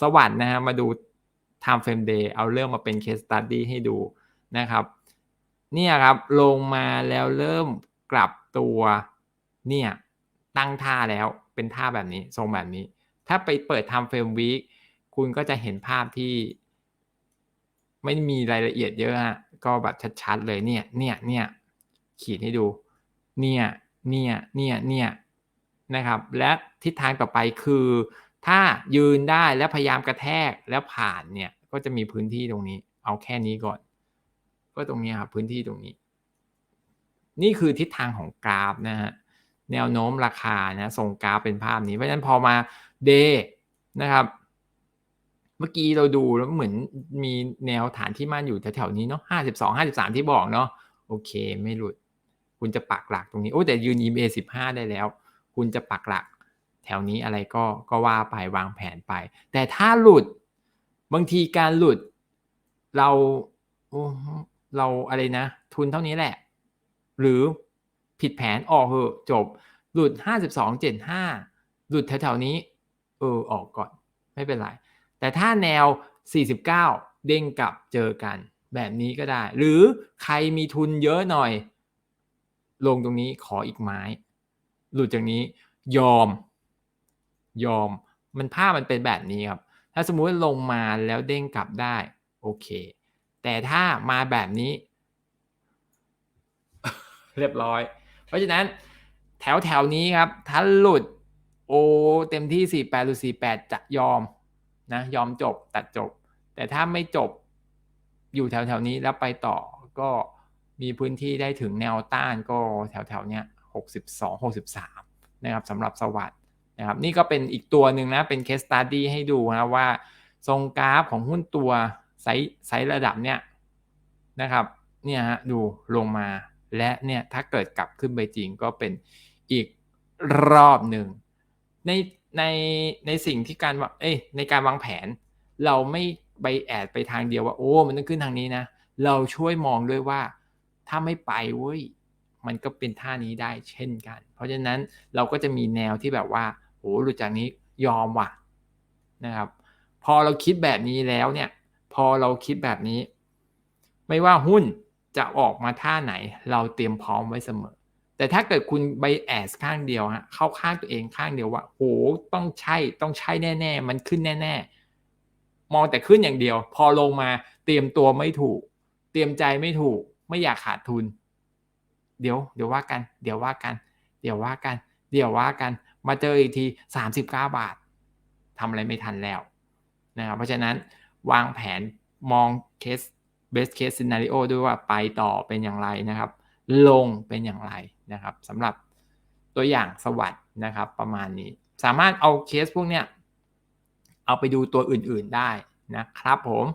สวัสดนะฮะมาดู time frame day เอาเริ่มมาเป็น case study ให้ดูนะครับ เนี่ยครับลงมาแล้วเริ่มกลับตัวเนี่ยตั้งท่าแล้วเป็นท่าแบบนี้ทรงแบบนี้ ถ้าไปเปิด time frame week คุณก็จะเห็นภาพที่ ไม่มีรายละเอียดเยอะฮะก็แบบชัดๆเลยเนี่ยเนี่ยเนี่ยขีดให้ดู เนี่ยเนี่ยเนี่ยเนี่ยนะครับ และทิศทางต่อไปคือ ถ้ายืนได้แล้วพยายามกระแทกแล้วผ่านเนี่ยก็จะมีพื้นที่ตรงนี้ เอาแค่นี้ก่อน ก็ตรงนี้ครับพื้นที่ตรงนี้ นี่คือทิศทางของกราฟนะฮะแนวโน้มราคานะส่งกราฟเป็นภาพนี้ เพราะฉะนั้นพอมาเดย์นะครับ เมื่อกี้เราดูแล้วเหมือนมีแนวฐานที่มั่นอยู่แถวๆนี้เนาะห้าสิบสองห้าสิบสามที่บอกเนาะโอเคไม่หลุด คุณจะปักหลักตรงนี้โอ้แต่ยืน EMA สิบห้าได้แล้ว คุณจะปักหลัก แถวนี้อะไรก็ก็ว่าไปวางแผนไป แต่ถ้าหลุดบางทีการหลุดเราเราอะไรนะ ทุนเท่านี้แหละ หรือผิดแผนออกเหอะจบ หลุดห้าสิบสองเจ็ดห้าหลุดแถวๆนี้ เออออกก่อนไม่เป็นไร แต่ถ้าแนว 49 เด้งกลับเจอกัน แบบนี้ก็ได้ หรือใครมีทุนเยอะหน่อย ลงตรงนี้ขออีกไม้ หลุดจากนี้ยอม ยอม มันภาพมันเป็นแบบนี้ครับ ถ้าสมมุติลงมาแล้วเด้งกลับได้โอเค แต่ถ้ามาแบบนี้ เรียบร้อย เพราะฉะนั้นแถวแถวนี้ครับ ถ้าหลุดโอเต็มที่ 48หรือ48 จะยอมนะยอมจบตัดจบ แต่ถ้าไม่จบอยู่แถวๆนี้แล้วไปต่อก็มีพื้นที่ได้ถึงแนวต้านก็แถวๆเนี้ย 62 63 นะครับสำหรับสวัสด นะครับนี่ก็เป็นอีกตัวหนึ่งนะเป็นเคสตัดดี้ให้ดูนะว่าทรงกราฟของหุ้นตัวไซส์ไซส์ระดับเนี้ยนะครับเนี่ยฮะดูลงมาและเนี่ยถ้าเกิดกลับขึ้นไปจริงก็เป็นอีกรอบหนึ่งในในในสิ่งที่การว่าเอ้ยในการวางแผน เราไม่ไปแอดไปทางเดียวว่าโอ้ มันต้องขึ้นทางนี้นะ เราช่วยมองด้วยว่าถ้าไม่ไปเว้ยมันก็เป็นท่านี้ได้เช่นกัน เพราะฉะนั้นเราก็จะมีแนวที่แบบว่า โอ้หลุดจากนี้ยอมว่ะนะครับ พอเราคิดแบบนี้แล้วเนี่ย พอเราคิดแบบนี้ ไม่ว่าหุ้นจะออกมาท่าไหน เราเตรียมพร้อมไว้เสมอ แต่ถ้าเกิดคุณไบแอสข้างเดียวฮะเข้าข้างตัวเองข้างเดียวว่าโหต้องใช่ต้องใช่แน่ ๆ มันขึ้นแน่ ๆ มองแต่ขึ้นอย่างเดียว พอลงมาเตรียมตัวไม่ถูก เตรียมใจไม่ถูก ไม่อยากขาดทุน เดี๋ยว เดี๋ยวว่ากัน เดี๋ยวว่ากัน เดี๋ยวว่ากัน เดี๋ยวว่ากัน มาเจออีกทีสามสิบเก้าบาททำอะไรไม่ทันแล้วนะครับเพราะฉะนั้นวางแผนมองเคส best case scenario ด้วยว่าไปต่อเป็นอย่างไรนะครับ ลงเป็นอย่างไรนะครับสำหรับตัวอย่างสวัสด์นะครับ ประมาณนี้ สามารถเอาเคสพวกเนี้ยเอาไปดูตัวอื่นๆได้นะครับผม